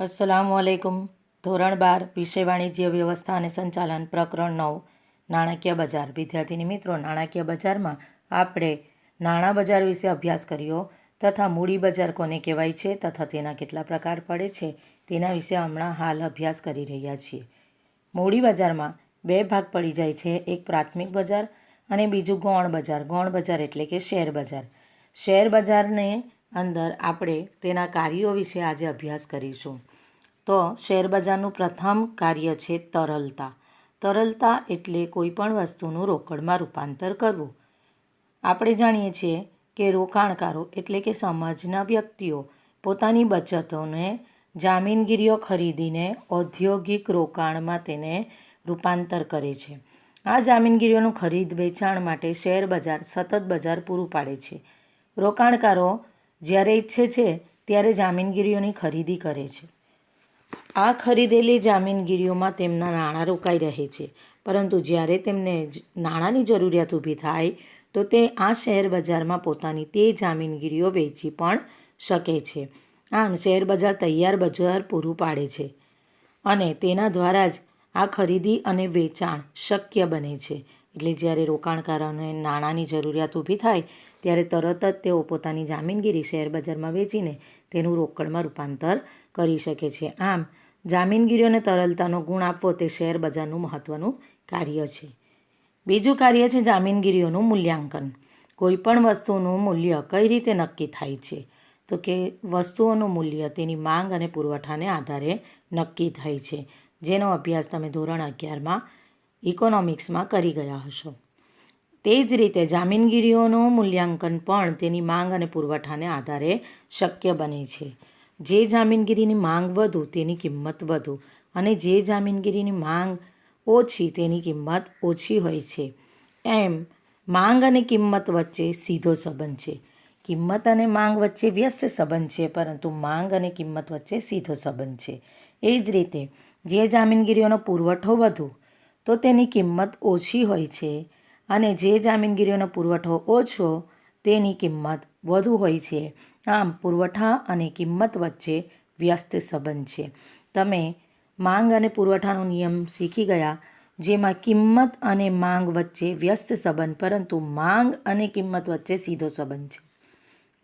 અસલામુ અલૈકુમ ધોરણ બાર, વિષય વાણિજ્ય વ્યવસ્થા અને સંચાલન, પ્રકરણ નવ, નાણાકીય બજાર. વિદ્યાર્થીની મિત્રો, નાણાકીય બજારમાં આપણે નાણાં બજાર વિશે અભ્યાસ કર્યો તથા મૂડી બજાર કોને કહેવાય છે તથા તેના કેટલા પ્રકાર પડે છે તેના વિશે હમણાં હાલ અભ્યાસ કરી રહ્યા છીએ. મૂડી બજારમાં બે ભાગ પડી જાય છે, એક પ્રાથમિક બજાર અને બીજું ગૌણ બજાર. ગૌણ બજાર એટલે કે શેર બજાર. શેર બજારને અંદર આપણે તેના કાર્યો વિશે આજે અભ્યાસ કરીશું. તો શેર બજારનું પ્રથમ કાર્ય છે તરલતા. તરલતા એટલે કોઈપણ વસ્તુનું રોકડમાં રૂપાંતર કરવું. આપણે જાણીએ છીએ કે રોકાણકારો એટલે કે સમાજના વ્યક્તિઓ પોતાની બચતોને, જામીનગીરીઓ ખરીદીને ઔદ્યોગિક રોકાણમાં તેને રૂપાંતર કરે છે. આ જામીનગીરીઓનું ખરીદ વેચાણ માટે શેર બજાર સતત બજાર પૂરું પાડે છે. રોકાણકારો જ્યારે ઈચ્છે છે, ત્યારે જામીનગીરીઓની ખરીદી કરે છે. આ ખરીદેલી જામીનગીરીઓમાં તેમના નાણાં રોકાઈ રહે છે. પરંતુ જ્યારે તેમને નાણાંની જરૂરિયાત ઊભી થાય, તો તે આ શેર બજારમાં પોતાની તે જામીનગીરીઓ વેચી પણ શકે છે. આમ, શેર બજાર તૈયાર બજાર પૂરું પાડે છે. અને તેના દ્વારા જ આ ખરીદી અને વેચાણ શક્ય બને છે. એટલે જ્યારે રોકાણકારોને નાણાંની જરૂરિયાત ઊભી થાય, ત્યારે તરત જ તેઓ પોતાની જામીનગીરી શેર બજારમાં વેચીને તેનું રોકડમાં રૂપાંતર કરી શકે છે. આમ, જામીનગીરીઓને તરલતાનો ગુણ આપવો તે શેર બજારનું મહત્ત્વનું કાર્ય છે. બીજું કાર્ય છે જામીનગીરીઓનું મૂલ્યાંકન. કોઈપણ વસ્તુનું મૂલ્ય કઈ રીતે નક્કી થાય છે? તો કે વસ્તુઓનું મૂલ્ય તેની માંગ અને પુરવઠાને આધારે નક્કી થાય છે. જેનો અભ્યાસ તમે ધોરણ અગિયારમાં ઇકોનોમિક્સમાં કરી ગયા હશો. તે જ રીતે જામીનગીરીઓનું મૂલ્યાંકન પણ તેની માંગ અને પુરવઠાને આધારે શક્ય બને છે. જે જામીનગીરીની માંગ વધુ, તેની કિંમત વધુ અને જે જામીનગીરીની માંગ ઓછી, તેની કિંમત ઓછી હોય છે. એમ, માંગ અને કિંમત વચ્ચે સીધો સંબંધ છે. કિંમત અને માંગ વચ્ચે વ્યસ્ત સંબંધ છે, પરંતુ માંગ અને કિંમત વચ્ચે સીધો સંબંધ છે. એ જ રીતે, જે જામીનગીરીઓનો પુરવઠો વધુ તો તેની કિંમત ઓછી હોય છે અને જે જામીનગીરીઓનો પુરવઠો ઓછો, તેની કિંમત વધુ હોય છે. આમ, પુરવઠા અને કિંમત વચ્ચે વ્યસ્ત સંબંધ છે. તમે માંગ અને પુરવઠાનો નિયમ શીખી ગયા, જેમાં કિંમત અને માંગ વચ્ચે વ્યસ્ત સંબંધ, પરંતુ માંગ અને કિંમત વચ્ચે સીધો સંબંધ છે.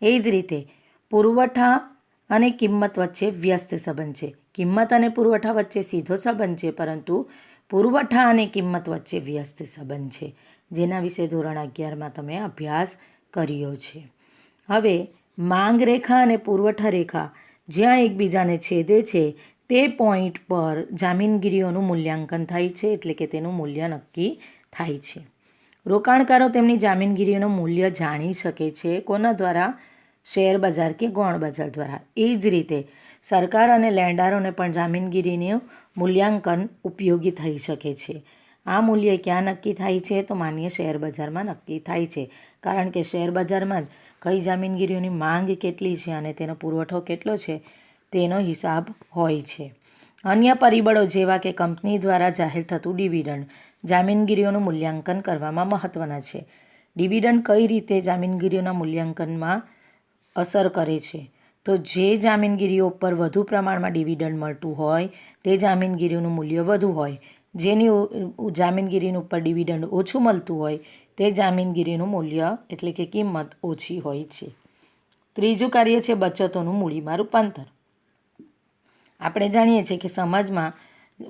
એ જ રીતે, પુરવઠા અને કિંમત વચ્ચે વ્યસ્ત સંબંધ છે. કિંમત અને પુરવઠા વચ્ચે સીધો સંબંધ છે, પરંતુ પુરવઠા અને કિંમત વચ્ચે વ્યસ્ત સંબંધ છે. જેના વિશે ધોરણ અગિયારમાં તમે અભ્યાસ કર્યો છે. હવે, માંગ રેખા અને પુરવઠા રેખા જ્યાં એકબીજાને છેદે છે, તે પોઈન્ટ પર જામીનગીરીઓનું મૂલ્યાંકન થાય છે, એટલે કે તેનું મૂલ્ય નક્કી થાય છે. રોકાણકારો તેમની જામીનગીરીઓનું મૂલ્ય જાણી શકે છે કોના દ્વારા? શેર બજાર કે ગૌણ બજાર દ્વારા? એ જ રીતે સરકાર અને લેણદારોને પણ જામીનગીરીનું મૂલ્યાંકન ઉપયોગી થઈ શકે છે. આ મૂલ્ય ક્યાં નક્કી થાય છે તો માન્ય શેર બજારમાં નક્કી થાય છે. કારણ કે શેર બજારમાં જ કઈ જામીનગીરીઓની માંગ કેટલી છે અને તેનો પુરવઠો કેટલો છે તેનો હિસાબ હોય છે. અન્ય પરિબળો જેવા કે કંપની દ્વારા જાહેર થતું ડિવિડન્ડ જામીનગીરીઓનું મૂલ્યાંકન કરવામાં મહત્ત્વના છે. ડિવિડન્ડ કઈ રીતે જામીનગીરીઓના મૂલ્યાંકનમાં અસર કરે છે? તો જે જામીનગીરીઓ ઉપર વધુ પ્રમાણમાં ડિવિડન્ડ મળતું હોય, તે જામીનગીરીઓનું મૂલ્ય વધુ હોય. જેની જામીનગીરીનું ઉપર ડિવિડન્ડ ઓછું મળતું હોય, તે જામીનગીરીનું મૂલ્ય એટલે કે કિંમત ઓછી હોય છે. ત્રીજું કાર્ય છે બચતોનું મૂડીમાં રૂપાંતર. આપણે જાણીએ છીએ કે સમાજમાં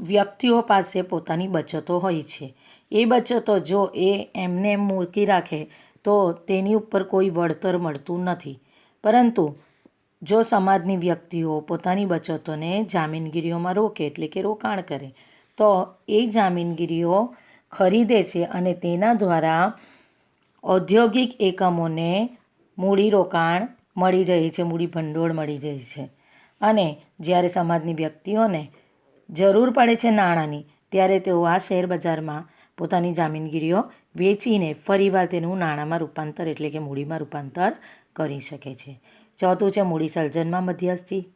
વ્યક્તિઓ પાસે પોતાની બચતો હોય છે. એ બચતો જો એ એમને એમ મૂકી રાખે, તો તેની ઉપર કોઈ વળતર મળતું નથી. પરંતુ જો સમાજની વ્યક્તિઓ પોતાની બચતોને જામીનગીરીઓમાં રોકે એટલે કે રોકાણ કરે, તો એ જામીનગીરીઓ ખરીદે છે અને તેના દ્વારા ઔદ્યોગિક એકમોને મૂડીરોકાણ મળી રહે છે, મૂડી ભંડોળ મળી રહે છે. અને જ્યારે સમાજની વ્યક્તિઓને જરૂર પડે છે નાણાંની, ત્યારે તેઓ આ શેર બજારમાં પોતાની જામીનગીરીઓ વેચીને ફરીવાર તેનું નાણાંમાં રૂપાંતર એટલે કે મૂડીમાં રૂપાંતર કરી શકે છે. ચોથું છે મૂડી સર્જનમાં મધ્યસ્થી.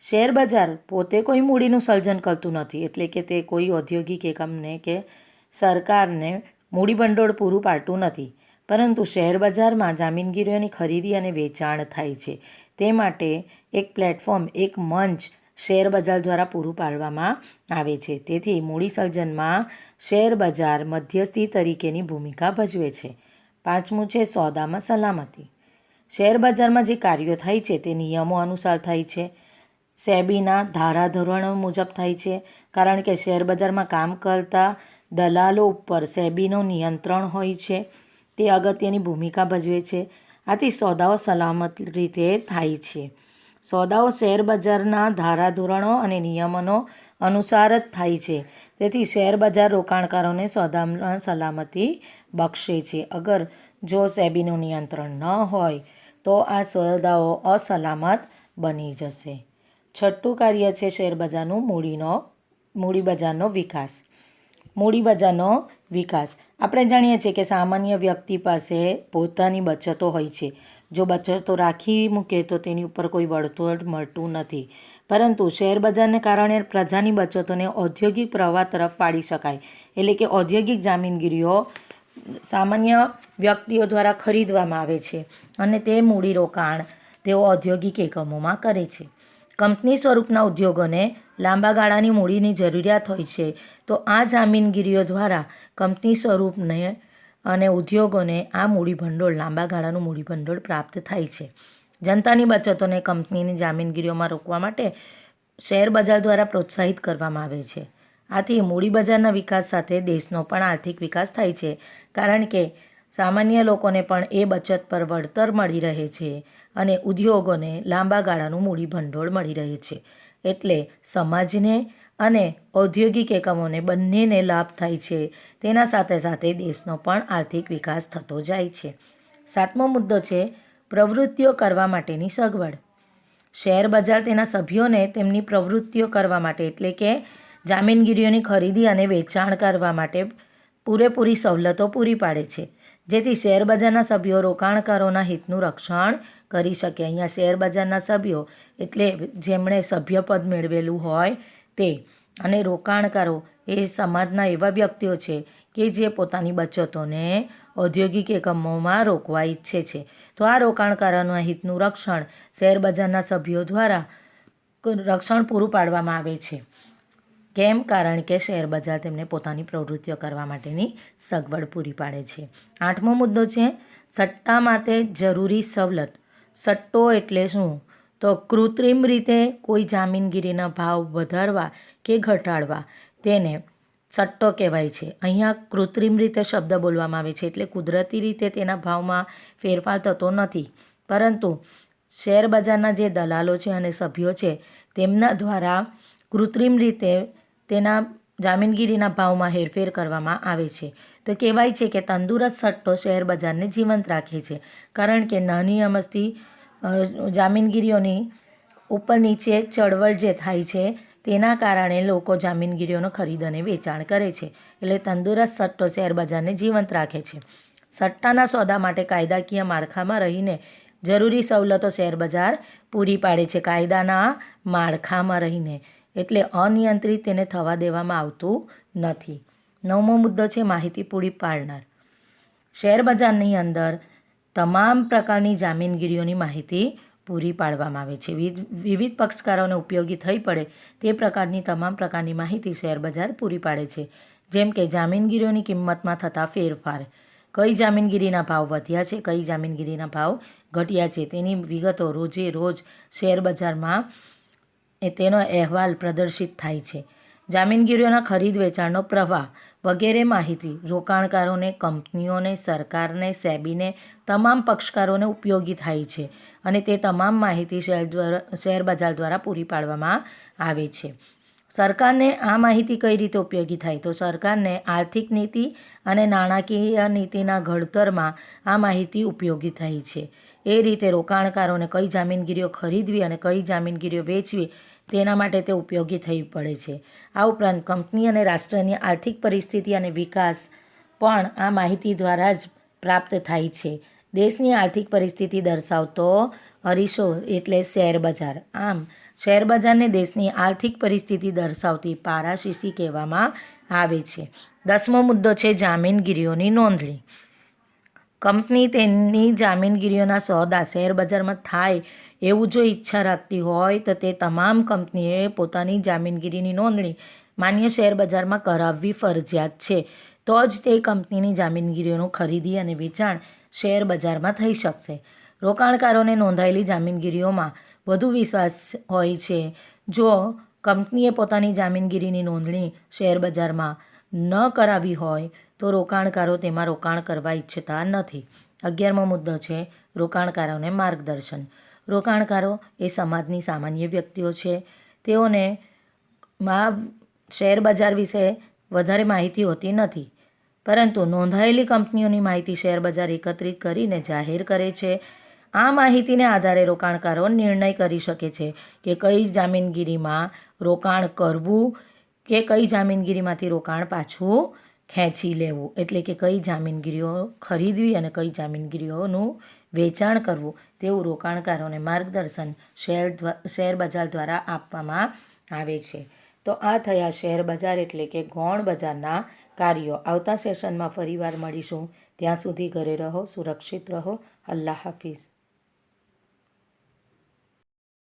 શેર બજાર પોતે કોઈ મૂડીનું સર્જન કરતું નથી, એટલે કે તે કોઈ ઔદ્યોગિક એકમને કે સરકારને મૂડી ભંડોળ પૂરું પાડતું નથી. પરંતુ શેર બજારમાં જામીનગીરીઓની ખરીદી અને વેચાણ થાય છે. તે માટે એક પ્લેટફોર્મ, એક મંચ શેર બજાર દ્વારા પૂરું પાડવામાં આવે છે. તેથી મૂડી સર્જનમાં શેર બજાર મધ્યસ્થી તરીકેની ભૂમિકા ભજવે છે. પાંચમું છે સોદામાં સલામતી. શેર બજારમાં જે કાર્યો થાય છે તે નિયમો અનુસાર થાય છે. સેબીના ધારાધોરણો મુજબ થાય છે, કારણ કે શેર બજારમાં કામ કરતા દલાલો ઉપર સેબીનું નિયંત્રણ હોય છે. તે અગત્યની ભૂમિકા ભજવે છે. આથી સોદાઓ સલામત રીતે થાય છે. સોદાઓ શેર બજારના ધારાધોરણો અને નિયમનો અનુસાર જ થાય છે. તેથી શેર બજાર રોકાણકારોને સોદામાં સલામતી બક્ષે છે. અગર જો સેબીનું નિયંત્રણ ન હોય તો આ સોદાઓ અસલામત બની જશે. છઠ્ઠું કાર્ય છે શેર બજારનું મૂડીનો મૂડી બજારનો વિકાસ. મૂડી બજારનો વિકાસ. આપણે જાણીએ છીએ કે સામાન્ય વ્યક્તિ પાસે પોતાની બચતો હોય છે. જો બચતો રાખી મૂકે તો તેની ઉપર કોઈ વળતર મળતું નથી. પરંતુ શેર બજારને કારણે પ્રજાની બચતોને ઔદ્યોગિક પ્રવાહ તરફ વાળી શકાય. એટલે કે ઔદ્યોગિક જામીનગીરીઓ સામાન્ય વ્યક્તિઓ દ્વારા ખરીદવામાં આવે છે અને તે મૂડીરોકાણ તેઓ ઔદ્યોગિક એકમોમાં કરે છે. કંપની સ્વરૂપના ઉદ્યોગોને લાંબા ગાળાની મૂડીની જરૂરિયાત હોય છે, તો આ જામીનગીરીઓ દ્વારા કંપની સ્વરૂપને અને ઉદ્યોગોને આ મૂડી ભંડોળ લાંબા ગાળાનું મૂડી ભંડોળ પ્રાપ્ત થાય છે. જનતાની બચતોને કંપનીની જામીનગીરીઓમાં રોકવા માટે શેર બજાર દ્વારા પ્રોત્સાહિત કરવામાં આવે છે. આથી મૂડી બજારના વિકાસ સાથે દેશનો પણ આર્થિક વિકાસ થાય છે. કારણ કે સામાન્ય લોકોને પણ એ બચત પર વળતર મળી રહે છે અને ઉદ્યોગોને લાંબા ગાળાનું મૂડી ભંડોળ મળી રહે છે. એટલે સમાજને અને ઔદ્યોગિક એકમોને બંનેને લાભ થાય છે. તેના સાથે સાથે દેશનો પણ આર્થિક વિકાસ થતો જાય છે. સાતમો મુદ્દો છે પ્રવૃત્તિઓ કરવા માટેની સગવડ. શેર બજાર તેના સભ્યોને તેમની પ્રવૃત્તિઓ કરવા માટે એટલે કે જામીનગીરીઓની ખરીદી અને વેચાણ કરવા માટે પૂરેપૂરી સવલતો પૂરી પાડે છે, જેથી શેર બજારના સભ્યો રોકાણકારોના હિતનું રક્ષણ કરી શકે. અહીંયા શેર બજારના સભ્યો એટલે જેમણે સભ્યપદ મેળવેલું હોય તે. અને રોકાણકારો એ સમાજના એવા વ્યક્તિઓ છે કે જે પોતાની બચતોને ઔદ્યોગિક એકમોમાં રોકવા ઈચ્છે છે. તો આ રોકાણકારોના હિતનું રક્ષણ શેર બજારના સભ્યો દ્વારા રક્ષણ પૂરું પાડવામાં આવે છે. કેમ? કારણ કે શેર બજાર તેમને પોતાની પ્રવૃત્તિઓ કરવા માટેની સગવડ પૂરી પાડે છે. આઠમો મુદ્દો છે, સટ્ટા માટે જરૂરી સવલત. સટ્ટો એટલે શું? તો કૃત્રિમ રીતે કોઈ જામીનગીરીના ભાવ વધારવા કે ઘટાડવા. તેને સટ્ટો કહેવાય છે. અહીંયા કૃત્રિમ રીતે શબ્દ બોલવામાં આવે છે એટલે કુદરતી રીતે તેના ભાવમાં ફેરફાર થતો નથી. પરંતુ શેર બજારના જે દલાલો છે અને સભ્યો છે, તેમના દ્વારા કૃત્રિમ રીતે તેના જામીનગીરીના ભાવમાં હેરફેર કરવામાં આવે છે. તો કહેવાય છે કે તંદુરસ્ત સટ્ટો શેર બજારને જીવંત રાખે છે. કારણ કે નાની અમસ્તી જામીનગીરીઓની ઉપર નીચે ચળવળ જે થાય છે, તેના કારણે લોકો જામીનગીરીઓનો ખરીદ અને વેચાણ કરે છે. એટલે તંદુરસ્ત સટ્ટો શેર બજારને જીવંત રાખે છે. સટ્ટાના સોદા માટે કાયદાકીય માળખામાં રહીને જરૂરી સવલતો શેર બજાર પૂરી પાડે છે. કાયદાના માળખામાં રહીને. એટલે અનિયંત્રિત તેને થવા દેવામાં આવતું નથી. નવમો મુદ્દો છે માહિતી પૂરી પાડનાર. શેર બજારની અંદર તમામ પ્રકારની જામીનગીરીઓની માહિતી પૂરી પાડવામાં આવે છે. વિવિધ પક્ષકારોને ઉપયોગી થઈ પડે તે પ્રકારની તમામ પ્રકારની માહિતી શેરબજાર પૂરી પાડે છે. જેમ કે જામીનગીરીઓની કિંમતમાં થતા ફેરફાર. કઈ જામીનગીરીના ભાવ વધ્યા છે, કઈ જામીનગીરીના ભાવ ઘટ્યા છે, તેની વિગતો રોજે રોજ શેર બજારમાં એ તેનો અહેવાલ પ્રદર્શિત થાય છે. જામીનગીરીઓના ખરીદ વેચાણનો પ્રવાહ વગેરે માહિતી રોકાણકારોને, કંપનીઓને, સરકારને, સેબીને, તમામ પક્ષકારોને ઉપયોગી થાય છે અને તે તમામ માહિતી શેર દ્વારા, શેર બજાર દ્વારા પૂરી પાડવામાં આવે છે. સરકારને આ માહિતી કઈ રીતે ઉપયોગી થાય? તો સરકારને આર્થિક નીતિ અને નાણાકીય નીતિના ઘડતરમાં આ માહિતી ઉપયોગી થાય છે. એ રીતે રોકાણકારોને કઈ જામીનગીરીઓ ખરીદવી અને કઈ જામીનગીરીઓ વેચવી તેના માટે તે ઉપયોગી થઈ પડે છે. આ ઉપરાંત કંપની અને રાષ્ટ્રની આર્થિક પરિસ્થિતિ અને વિકાસ પણ આ માહિતી દ્વારા જ પ્રાપ્ત થાય છે. દેશની આર્થિક પરિસ્થિતિ દર્શાવતો હરીશો એટલે શેર બજાર. આમ, શેર બજારને દેશની આર્થિક પરિસ્થિતિ દર્શાવતી પારાશીશી કહેવામાં આવે છે. દસમો મુદ્દો છે જામીનગીરીઓની નોંધણી. કંપની તેની જામીનગીરીઓના સોદા શેરબજારમાં થાય એવું જો ઈચ્છા રાખતી હોય તો તે તમામ કંપનીએ પોતાની જામીનગીરીની નોંધણી માન્ય શેર બજારમાં કરાવવી ફરજિયાત છે. તો જ તે કંપનીની જામીનગીરીઓનું ખરીદી અને વેચાણ શેર બજારમાં થઈ શકશે. રોકાણકારોને નોંધાયેલી જામીનગીરીઓમાં વધુ વિશ્વાસ હોય છે. જો કંપનીએ પોતાની જામીનગીરીની નોંધણી શેરબજારમાં ન કરાવી હોય તો રોકાણકારો તેમાં રોકાણ કરવા ઈચ્છતા નથી. અગિયારમો મુદ્દો છે રોકાણકારોને માર્ગદર્શન. રોકાણકારો એ સમાજની સામાન્ય વ્યક્તિઓ છે. તેઓને માં શેર બજાર વિશે વધારે માહિતી હોતી નથી. પરંતુ નોંધાયેલી કંપનીઓની માહિતી શેર બજાર એકત્રિત કરીને જાહેર કરે છે. આ માહિતીને આધારે રોકાણકારો નિર્ણય કરી શકે છે કે કઈ જામીનગીરીમાં રોકાણ કરવું કે કઈ જામીનગીરીમાંથી રોકાણ પાછું ખેંચી લેવું. એટલે કે કઈ જામીનગીરીઓ ખરીદવી અને કઈ જામીનગીરીઓનું વેચાણ કરવું. તેવું રોકાણકારોને માર્ગદર્શન શેર શેર બજાર દ્વારા આપવામાં આવે છે. તો આ થયા શેર બજાર એટલે કે ગૌણ બજારના કાર્યો. આવતા સેશનમાં ફરીવાર મળીશું. ત્યાં સુધી ઘરે રહો, સુરક્ષિત રહો. અલ્લાહ હાફિઝ.